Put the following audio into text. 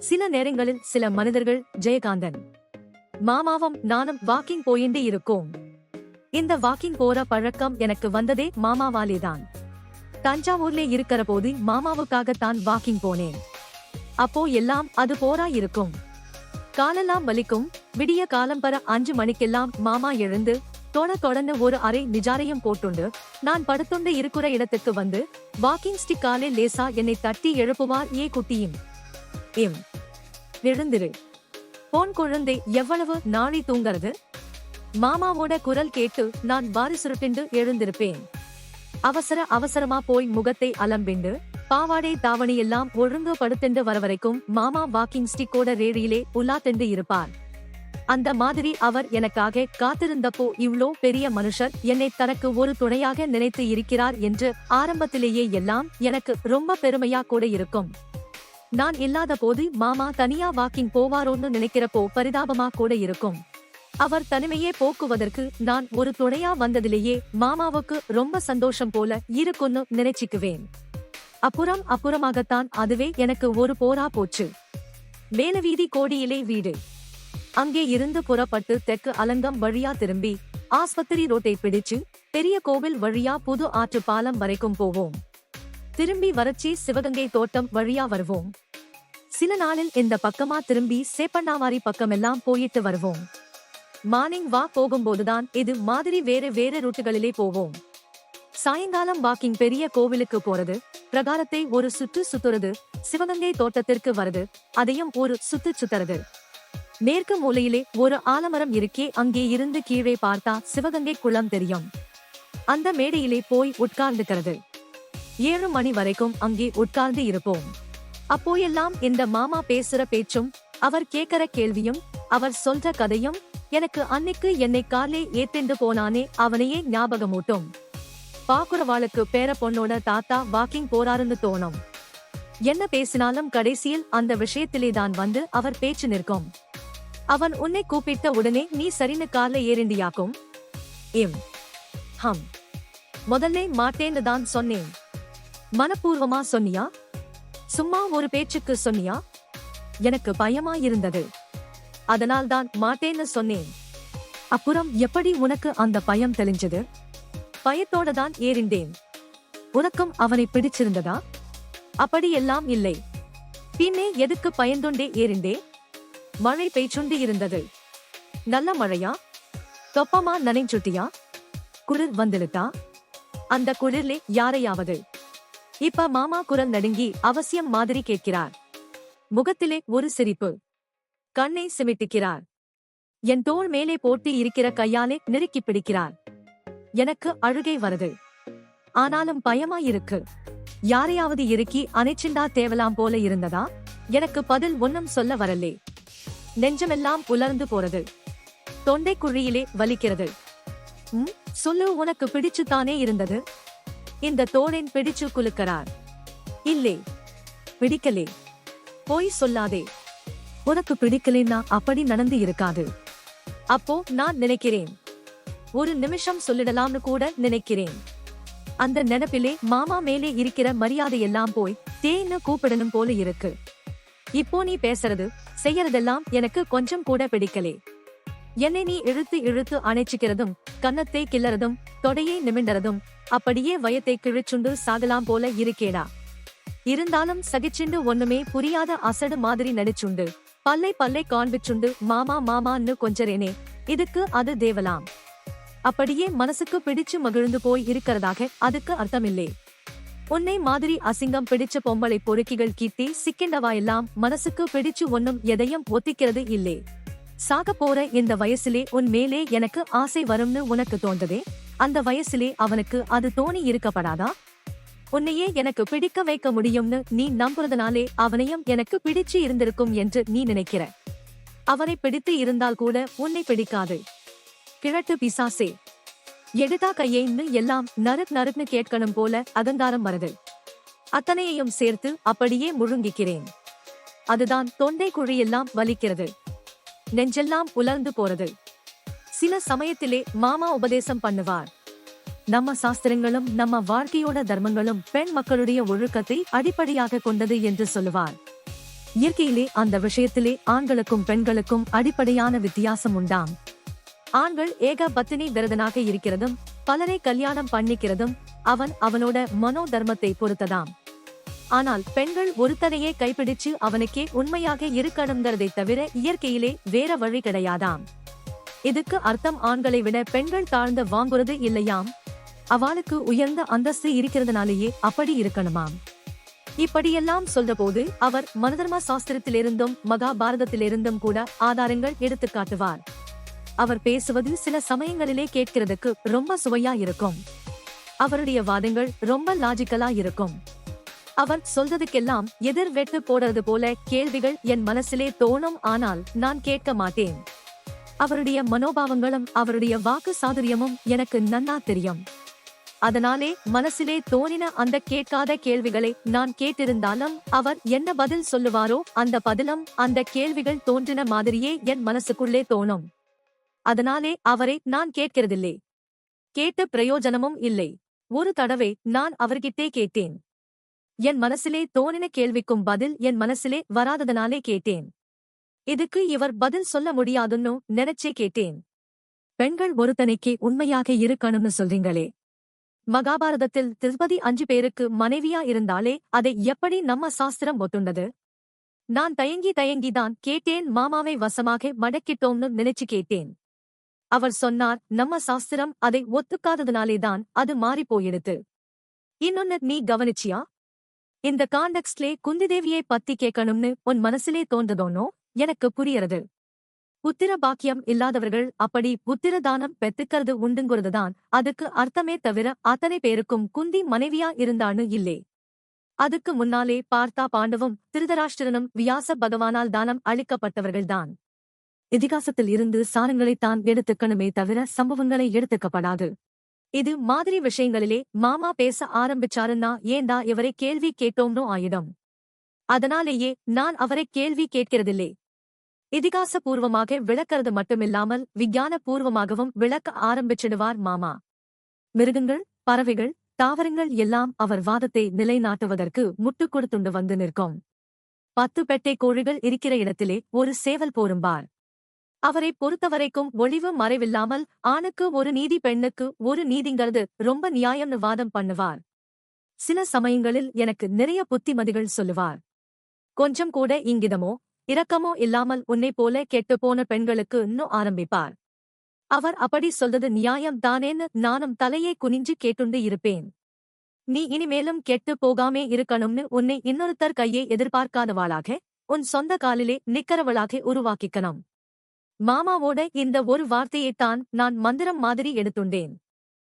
சில நேரங்களில் சில மனிதர்கள் ஜெயகாந்தன். மாமாவும் நானும் வாக்கிங் போயிண்டே இருக்கோம். இந்த வாக்கிங் போற பழக்கம் எனக்கு வந்ததே மாமாவாலேதான். தஞ்சாவூர்ல இருக்கிற போது மாமாவுக்காக தான் வாக்கிங் போனேன். அப்போ எல்லாம் அது போரா இருக்கும். காலெல்லாம் வலிக்கும் விடிய காலம் பர அஞ்சு மணிக்கெல்லாம் மாமா எழுந்து தொட தொடர்ந்து ஒரு அரை நிஜாரையும் போட்டுண்டு நான் படுத்துண்டு இருக்கிற இடத்துக்கு வந்து வாக்கிங் ஸ்டிக்காலே லேசா என்னை தட்டி எழுப்புவார் ஏ குட்டியும். எம். எழுந்திரு போன் குழந்தை எவ்வளவு நாளை தூங்கறது? மாமாவோட குரல் கேட்டு நான் வாரி சுருட்டிண்டு எழுந்திருப்பேன். அவசர அவசரமா போய் முகத்தை அலம்பிண்டு பாவாடை தாவணி எல்லாம் ஒழுங்கு படுத்துண்டு வர வரைக்கும் மாமா வாக்கிங் ஸ்டிக்கோட ரேடியிலே உலாத்தெண்டு இருப்பார். அந்த மாதிரி அவர் எனக்காக காத்திருந்தப்போ இவ்ளோ பெரிய மனுஷர் என்னை தனக்கு ஒரு துணையாக நினைத்து இருக்கிறார் என்று ஆரம்பத்திலேயே எல்லாம் எனக்கு ரொம்ப பெருமையா கூட இருக்கும். நான் இல்லாத போது மாமா தனியா வாக்கிங் போவாரோன்னு நினைக்கிறப்போ பரிதாபமா கூட இருக்கும். அவர் தனிமையே போக்குவதற்கு நான் ஒரு துணையா வந்ததிலேயே மாமாவுக்கு ரொம்ப சந்தோஷம் போல இருக்குன்னு நினைச்சுக்குவேன். அப்புறம் அப்புறமாகத்தான் அதுவே எனக்கு ஒரு போரா போச்சு. மேலவீதி கோடியிலே வீடு. அங்கே இருந்து புறப்பட்டு தெற்கு அலங்கம் வழியா திரும்பி ஆஸ்பத்திரி ரோட்டை பிடிச்சு பெரிய கோவில் வழியா புது ஆற்று பாலம் வரைக்கும் போவோம். திரும்பி வரச்சி சிவகங்கை தோட்டம் வழியா வருவோம். சில நாளில் இந்த பக்கமா திரும்பி சேப்பண்ணாவாரி பக்கமெல்லாம் போயிட்டு வருவோம். மார்னிங் வா போகும்போதுதான் இது மாதிரி வேறு வேறு ரூட்டுகளிலே போவோம். சாயங்காலம் வாக்கிங் பெரிய கோவிலுக்கு போறது பிரகாரத்தை ஒரு சுற்று சுத்துறது சிவகங்கை தோட்டத்திற்கு வருது அதையும் ஒரு சுத்து சுத்துறது. மேற்கு மூலையிலே ஒரு ஆலமரம் இருக்கே அங்கே இருந்து கீழே பார்த்தா சிவகங்கை குளம் தெரியும். அந்த மேடையிலே போய் உட்கார்ந்துக்கிறது. ஏழு மணி வரைக்கும் அங்கே உட்கார்ந்து இருப்போம். அப்போ எல்லாம் இந்த மாமா பேசுற பேச்சும் அவர் கேக்குற கேள்வியும் அவர் சொல்ற கதையும் எனக்கு அன்னைக்கு என்னை காலே ஏத்திண்டு போனானே அவனையே ஞாபகமூட்டும். பாக்குறவாளுக்கு பேர பொண்ணோட தாத்தா வாக்கிங் போறாருன்னு தோணும். என்ன பேசினாலும் கடைசியில் அந்த விஷயத்திலே தான் வந்து அவர் பேச்சு நிற்கும். அவன் உன்னை கூப்பிட்ட உடனே நீ சரின்னு கார்ல ஏறிண்டியாக்கும்? இம் ஹம். முதல்ல மாட்டேன்னு தான் சொன்னேன். மனப்பூர்வமா சொன்னியா? சும்மா ஒரு பேச்சுக்கு சொன்னியா? எனக்கு பயமா இருந்தது. அதனால் தான் மாட்டேன்னு சொன்னேன். அப்புறம் எப்படி உனக்கு அந்த பயம் தெளிஞ்சது? பயத்தோட தான் ஏறிண்டேன் உனக்கும் அவனை பிடிச்சிருந்ததா? அப்படியெல்லாம் இல்லை. பின்னே எதுக்கு பயந்துண்டே ஏறிண்டே மழை பெய்ச்சுண்டு இருந்தது. நல்ல மழையா? தொப்பமா நனைஞ்சுட்டியா? குளிர் வந்துடுதா? அந்த குளிர்லே யாரையாவது இப்ப மாமா குரல் நடுங்கி அவசியம் மாதிரி கேட்கிறார். முகத்திலே ஒரு சிரிப்பு. கண்ணை சிமிட்டுக்கிறார். என் தோள் மேலே போட்டு இருக்கிற கையாலே நெருக்கி பிடிக்கிறார். எனக்கு அழுகை வருது. ஆனாலும் பயமா இருக்கு யாரையாவது இறுக்கி அணைச்சிண்டா தேவலாம் போல இருந்ததா? எனக்கு பதில் ஒன்னும் சொல்ல வரலே. நெஞ்சமெல்லாம் உலர்ந்து போறது. தொண்டை குழியிலே வலிக்கிறது. சொல்லு உனக்கு பிடிச்சுத்தானே இருந்தது? இந்த தோழன் பிடிச்சு குலுக்கிறார். இல்லே பிடிக்கலே. போய் சொல்லாதே. உனக்கு பிடிக்கலைன்னா அப்படி நடந்து இருக்காது. அப்போ நான் நினைக்கிறேன். ஒரு நிமிஷம் சொல்லிடலாம்னு கூட நினைக்கிறேன். அந்த நினைப்பிலே மாமா மேலே இருக்கிற மரியாதையெல்லாம் போய் தேன்னு கூப்பிடணும் போல இருக்கு. இப்போ நீ பேசுறது செய்யறதெல்லாம் எனக்கு கொஞ்சம் கூட பிடிக்கலே. என்னை நீ இழுத்து இழுத்து அணைச்சிக்கிறதும் கன்னத்தை கிள்ளறதும் தொடையை நிமிண்டறதும் அப்படியே வயத்தை கிழிச்சுண்டு சாகலாம் போல இருக்கேடா. இருந்தாலும் சகிச்சுண்டு ஒண்ணுமே புரியாத அசடு மாதிரி நடிச்சுண்டு பல்லை பல்லை காண்பிச்சுண்டு மாமா மாமான்னு கொஞ்சரேனே இதுக்கு அது தேவலாம். அப்படியே மனசுக்கு பிடிச்சு மகிழ்ந்து போய் இருக்கிறதாக அதுக்கு அர்த்தமில்லை. உன்னை மாதிரி அசிங்கம் பிடிச்ச பொம்பளை பொறுக்கிகள் கீர்த்தி சிக்கிண்டவா எல்லாம் மனசுக்கு பிடிச்சு ஒன்னும் எதையும் ஒத்திக்கிறது இல்லை. சாக போற இந்த வயசுலே உன் மேலே எனக்கு ஆசை வரும்னு உனக்கு தோன்றதே? அந்த வயசுலே அவனுக்கு அது தோணி இருக்கப்படாதா? உன்னையே எனக்கு பிடிக்க வைக்க முடியும்னு நீ நம்புறதுனாலே அவனையும் எனக்கு பிடிச்சு இருந்திருக்கும் என்று நீ நினைக்கிற. அவனை பிடித்து இருந்தால் கூட உன்னை பிடிக்காது. கிழட்டு பிசாசே. எடுத்தா கையைன்னு எல்லாம் நறுக் நறுக்னு கேட்கணும் போல அகங்காரம் வருது. அத்தனையையும் சேர்த்து அப்படியே முழுங்கிக்கிறேன். அதுதான் தொண்டை குழியெல்லாம் வலிக்கிறது. நெஞ்செல்லாம் உலர்ந்து போறது. சில சமயத்திலே மாமா உபதேசம் பண்ணுவார். நம்ம சாஸ்திரங்களும் நம்ம வாழ்க்கையோட தர்மங்களும் பெண் மக்களுடைய ஒழுக்கத்தை அடிப்படையாக கொண்டது என்று சொல்லுவார். இயற்கையிலே அந்த விஷயத்திலே ஆண்களுக்கும் பெண்களுக்கும் அடிப்படையான வித்தியாசம் உண்டாம். ஆண்கள் ஏக பத்தினி விரதனாக இருக்கிறதும் பலரை கல்யாணம் பண்ணிக்கிறதும் அவன் அவனோட மனோ தர்மத்தை பொறுத்ததாம். ஆனால் பெண்கள் ஒருத்தரையே கைப்பிடிச்சு அவனுக்கே உண்மையாக இருக்கணுங்கிறதை தவிர இயற்கையிலே வேற வழி கிடையாதாம். இதுக்கு அர்த்தம் ஆண்களை விட பெண்கள் தாழ்ந்து வாங்குறது இல்லையாம். அவளுக்கு உயர்ந்த அந்தஸ்து இருக்கிறதுனாலேயே அப்படி இருக்கணுமாம். இப்படியெல்லாம் சொல்றபோது அவர் மனதர்ம சாஸ்திரத்திலிருந்தும் மகாபாரதத்திலிருந்தும் கூட ஆதாரங்கள் எடுத்து காட்டுவார். அவர் பேசுவது சில சமயங்களிலே கேட்கிறதுக்கு ரொம்ப சுவையா இருக்கும். அவருடைய வாதங்கள் ரொம்ப லாஜிக்கலா இருக்கும். அவர் சொல்றதுக்கெல்லாம் எதிர் வெட்டு போடுறது போல கேள்விகள் என் மனசிலே தோணும் ஆனால் நான் கேட்க மாட்டேன். அவருடைய மனோபாவங்களும் அவருடைய வாக்கு சாதுரியமும் எனக்கு நன்னா தெரியும். அதனாலே மனசிலே தோணின அந்த கேட்காத கேள்விகளை நான் கேட்டிருந்தாலும் அவர் என்ன பதில் சொல்லுவாரோ அந்த பதிலும் அந்த கேள்விகள் தோன்றின மாதிரியே என் மனசுக்குள்ளே தோணும். அதனாலே அவரை நான் கேட்கிறதில்லை. கேட்ட பிரயோஜனமும் இல்லை. ஒரு தடவை நான் அவர்கிட்டே கேட்டேன். என் மனசிலே தோணின கேள்விக்கும் பதில் என் மனசிலே வராததனாலே கேட்டேன். இதுக்கு இவர் பதில் சொல்ல முடியாதுன்னு நினைச்சே கேட்டேன். பெண்கள் ஒருத்தனைக்கு உண்மையாக இருக்கணும்னு சொல்றீங்களே. மகாபாரதத்தில் திருப்பதி அஞ்சு பேருக்கு மனைவியா இருந்தாலே அதை எப்படி நம்ம சாஸ்திரம் ஒத்துண்டது? நான் தயங்கி தயங்கிதான் கேட்டேன் மாமாவை வசமாக மடக்கிட்டோம்னு நினைச்சு கேட்டேன். அவர் சொன்னார் நம்ம சாஸ்திரம் அதை ஒத்துக்காததுனாலேதான் அது மாறிப் போயிடுது. இன்னொன்னு நீ கவனிச்சியா? இந்த காண்டெக்ஸ்ட்லே குந்திதேவியை பத்தி கேட்கணும்னு உன் மனசிலே தோன்றதோனோ? எனக்கு புரியறது புத்திர பாக்கியம் இல்லாதவர்கள் அப்படி புத்திர தானம் பெத்துக்கிறது உண்டுங்கிறதுதான். அதுக்கு அர்த்தமே தவிர அத்தனை பேருக்கும் குந்தி மனைவியா இருந்தான்னு இல்லே. அதுக்கு முன்னாலே பார்த்தா பாண்டவும் திருதராஷ்டிரனும் வியாச பகவானால் தானம் அளிக்கப்பட்டவர்கள்தான் இதிகாசத்தில் இருந்து சாரங்களைத்தான் எடுத்துக்கணுமே தவிர சம்பவங்களை எடுத்துக்கப்படாது. இது மாதிரி விஷயங்களிலே மாமா பேச ஆரம்பிச்சாருன்னா ஏண்டா இவரை கேள்வி கேட்டோம்னோ ஆயிடும். அதனாலேயே நான் அவரை கேள்வி கேட்கிறதில்லை. இதிகாசபூர்வமாக விளக்கிறது மட்டுமில்லாமல் விஞ்ஞான பூர்வமாகவும் விளக்க ஆரம்பிச்சிடுவார் மாமா. மிருகங்கள் பறவைகள் தாவரங்கள் எல்லாம் அவர் வாதத்தை நிலைநாட்டுவதற்கு முட்டுக் கொடுத்துண்டு வந்து நிற்கும். பத்து பெட்டை கோழிகள் இருக்கிற இடத்திலே ஒரு சேவல் போரும்பார். அவரை பொறுத்தவரைக்கும் ஒளிவு மறைவில்லாமல் ஆணுக்கு ஒரு நீதி பெண்ணுக்கு ஒரு நீதிங்கிறது ரொம்ப நியாயம்னு வாதம் பண்ணுவார். சில சமயங்களில் எனக்கு நிறைய புத்திமதிகள் சொல்லுவார். கொஞ்சம் கூட இங்கிதமோ இரக்கமோ இல்லாமல் உன்னை போல கெட்டுப்போன பெண்களுக்கு இன்னும் ஆரம்பிப்பார். அவர் அப்படி சொல்றது நியாயம் தானேன்னு நானும் தலையை குனிஞ்சு கேட்டுண்டு இருப்பேன். நீ இனிமேலும் கெட்டு போகாமே இருக்கணும்னு உன்னை இன்னொருத்தர் கையை எதிர்பார்க்காதவாளாக உன் சொந்த காலிலே நிக்கறவளாக உருவாக்கிக்கணும். மாமாவோட இந்த ஒரு வார்த்தையைத்தான் நான் மந்திரம் மாதிரி எடுத்துண்டேன்.